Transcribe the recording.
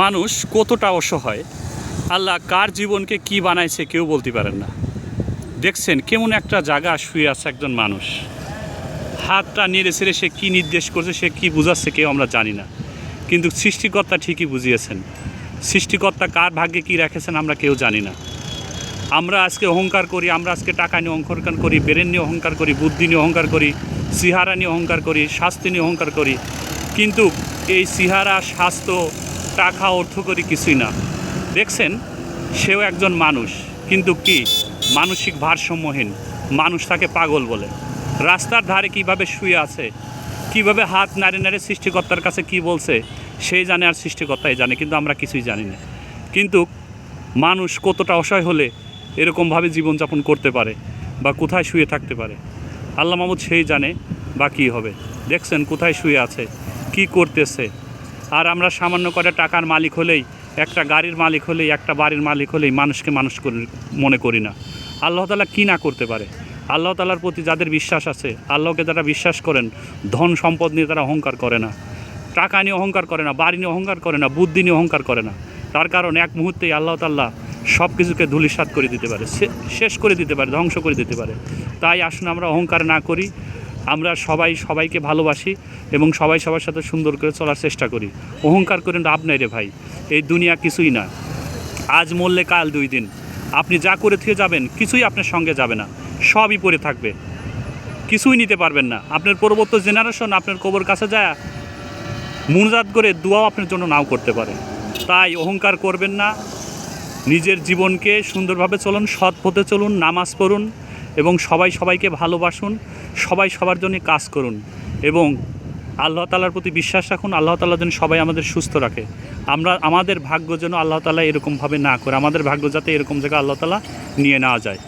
মানুষ কতটা অসহায়? আল্লাহ কার জীবনকে কি বানাইছে কেউ বলতে পারেন না। দেখছেন কেমন একটা জায়গা শুয়ে আছে একজন মানুষ। হাতটা নেড়ে ছেড়ে সে কী নির্দেশ করছে, সে কী বুঝাচ্ছে কেউ আমরা জানি না। কিন্তু সৃষ্টিকর্তা ঠিকই বুঝিয়েছেন। সৃষ্টিকর্তা কার ভাগ্যে কি রেখেছেন আমরা কেউ জানি না। আমরা আজকে অহংকার করি, আমরা আজকে টাকা নিয়ে অহংকার করি, বেরেন নিয়ে অহংকার করি, বুদ্ধি নিয়ে অহংকার করি সিহারা নিয়ে অহংকার করি স্বাস্থ্য নিয়ে অহংকার করি। কিন্তু এই সিহারা স্বাস্থ্য টাকা অর্থ করি কিছুই না। দেখছেন, সেও একজন মানুষ, কিন্তু কি? মানসিক ভারসাম্যহীন। মানুষ তাকে পাগল বলে। রাস্তার ধারে কীভাবে শুয়ে আছে? কীভাবে হাত নাড়ে নাড়ে সৃষ্টিকর্তার কাছে কি বলছে? সেই জানে আর সৃষ্টিকর্তাই জানে, কিন্তু আমরা কিছুই জানি না। কিন্তু মানুষ কতটা অসহায় হলে এরকমভাবে জীবনযাপন করতে পারে বা কোথায় শুয়ে থাকতে পারে? আল্লাহ মাহমুদ সেই জানে বা কী হবে। দেখছেন, কোথায় শুয়ে আছে? কি করতেছে? আর আমরা সামান্য করে টাকার মালিক হলেই, একটা গাড়ির মালিক হলেই, একটা বাড়ির মালিক হলেই মানুষকে মানুষ করি- মনে করি না। আল্লাহ তালা কী না করতে পারে? আল্লাহ তালার প্রতি যাদের বিশ্বাস আছে, আল্লাহকে যারা বিশ্বাস করেন, ধন সম্পদ নিয়ে তারা অহংকার করে না। টাকা নিয়ে অহংকার করে না, বাড়ি নিয়ে অহংকার করে না, বুদ্ধি নিয়ে অহংকার করে না। তার কারণ এক মুহূর্তেই আল্লাহ তাল্লাহ সব কিছুকে ধুলিসাৎ করে দিতে পারে শেষ করে দিতে পারে, ধ্বংস করে দিতে পারে। তাই আসুন আমরা অহংকার না করি আমরা সবাই সবাইকে ভালোবাসি এবং সবাই সবার সাথে সুন্দর করে চলার চেষ্টা করি। অহংকার করে লাভ নাই রে ভাই। এই দুনিয়া কিছুই না। আজ মরলে কাল দুই দিন। আপনি যা করে থেকে যাবেন, কিছুই আপনার সঙ্গে যাবে না। সবই পড়ে থাকবে। কিছুই নিতে পারবেন না। আপনার পরবর্তী জেনারেশন আপনার কবর কাছে যায়, মুনজাত করে দোয়াও আপনার জন্য নাও করতে পারে। তাই অহংকার করবেন না। নিজের জীবনকে সুন্দরভাবে চলুন, সৎ পথে চলুন, নামাজ পড়ুন। এবং সবাই সবাইকে ভালোবাসুন, সবাই সবার জন্য কাজ করুন এবং আল্লাহ তালার প্রতি বিশ্বাস রাখুন, আল্লাহ তালা যেন সবাই আমাদের সুস্থ রাখে। আমরা, আমাদের ভাগ্য যেন আল্লাহ তালা এরকমভাবে না করে, আমাদের ভাগ্য যাতে এরকম জায়গায় আল্লাহ তালা নিয়ে নেওয়া যায়।